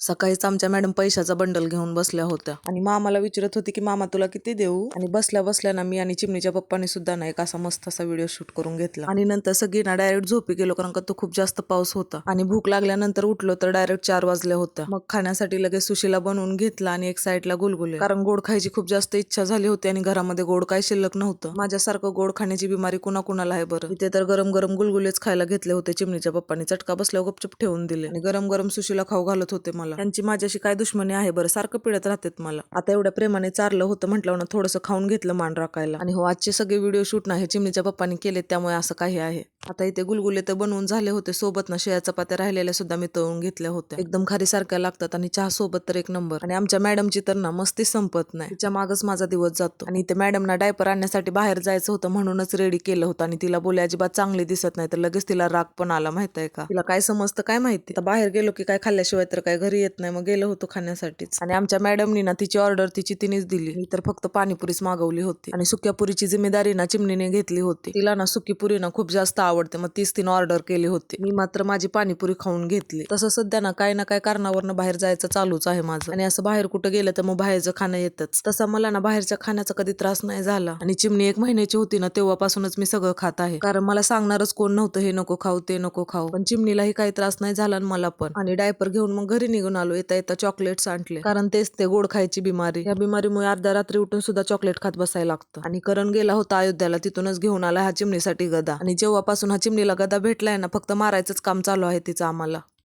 सकाळीच आमच्या मॅडम पैशाचा बंडल घेऊन बसल्या होत्या. आणि मामाला विचारत होती की मामा तुला किती देऊ? आणि बसल्या बसल्या ना मी आणि चिमणीच्या पप्पानी सुद्धा ना एक असा मस्त असा व्हिडिओ शूट करून घेतला. आणि नंतर सगळी ना डायरेक्ट झोपी गेलो कारण का तो खूप जास्त पाऊस होता. आणि भूक लागल्यानंतर उठलो तर डायरेक्ट चार वाजल्या होत्या. मग खाण्यासाठी लगेच सुशीला बनवून घेतला आणि एक साईडला गुलगुले. कारण गोड खायची खूप जास्त इच्छा झाली होती आणि घरामध्ये गोड काय शिल्लक नव्हतं. माझ्यासारखं गोड खाण्याची बिमारी कुणा कुणाला आहे बरं? इथे तर गरम गरम गुलगुलेच खायला घेतले होते. चिमणीच्या पप्पाने चटका बसल्यावर गपचप ठेवून दिले. आणि गरम गरम सुशीला खाऊ घालत होते मला. त्यांची माझ्याशी काय दुश्मनी आहे बरं? सारखं पिळत राहतात मला. आता एवढ्या प्रेमाने चारलं होतं म्हटलं थोडंसं खाऊन घेतलं मान राखायला. आणि हो आजचे सगळे व्हिडिओ शूट नाही चिमणीच्या पप्पानी केले त्यामुळे असं काही आहे. आता इथे गुलगुले तर बनवून झाले होते. सोबत ना शेया चपात्या राहिलेल्या सुद्धा मी तळून घेतल्या होत्या. एकदम खारी सारख्या लागतात आणि चहा सोबत तर एक नंबर आणि आमच्या मॅडमची तर ना मस्ती संपत नाही. तिच्या मागच माझा दिवस जातो. आणि इथे मॅडमना डायपर आणण्यासाठी बाहेर जायचं होतं म्हणूनच रेडी केलं होतं. आणि तिला बोले अजिबात चांगली दिसत नाही. तर लगेच तिला राग पण आला माहीत आहे का? तिला काय समजतं काय माहिती? आता बाहेर गेलो की काय खाल्ल्याशिवाय तर काय घरी येत नाही. मग गेलो होतो खाण्यासाठीच. आणि आमच्या मॅडमनी ना तिची ऑर्डर तिची तिनेच दिली. मी तर फक्त पाणीपुरीच मागवली होती. आणि सुक्या पुरीची जिम्मेदारी ना चिमणीने घेतली होती. तिला ना सुकी पुरी ना खूप जास्त आवड आवडते. मग तीच तिने ऑर्डर केली होती. मी मात्र माझी पाणीपुरी खाऊन घेतली. तसं सध्या ना काय ना काय कारणावरनं बाहेर जायचं चालूच आहे माझं. आणि असं बाहेर कुठं गेलं तर मग बाहेरचं खाणं येतच. तसं मला ना बाहेरच्या खाण्याचा कधी त्रास नाही झाला. आणि चिमणी एक महिन्याची होती ना तेव्हापासूनच मी सगळं खात आहे. कारण मला सांगणारच कोण नव्हतं हे नको खाऊ ते नको खाऊ. पण चिमणीलाही काही त्रास नाही झाला आणि मला पण. आणि डायपर घेऊन मग घरी निघून आलो. येता येता चॉकलेट्स आणले. कारण तेच ते गोड खायची बिमारी. या बिमारीमुळे अर्ध्या रात्री उठून सुद्धा चॉकलेट खात बसायला लागतं. आणि करण गेला होता अयोध्याला. तिथूनच घेऊन आला हा चिमणीसाठी गदा. आणि जेव्हापासून हा चिमणीला गदा भेटलाय ना फक्त मारायचंच काम चालू आहे तिचं आम्हाला.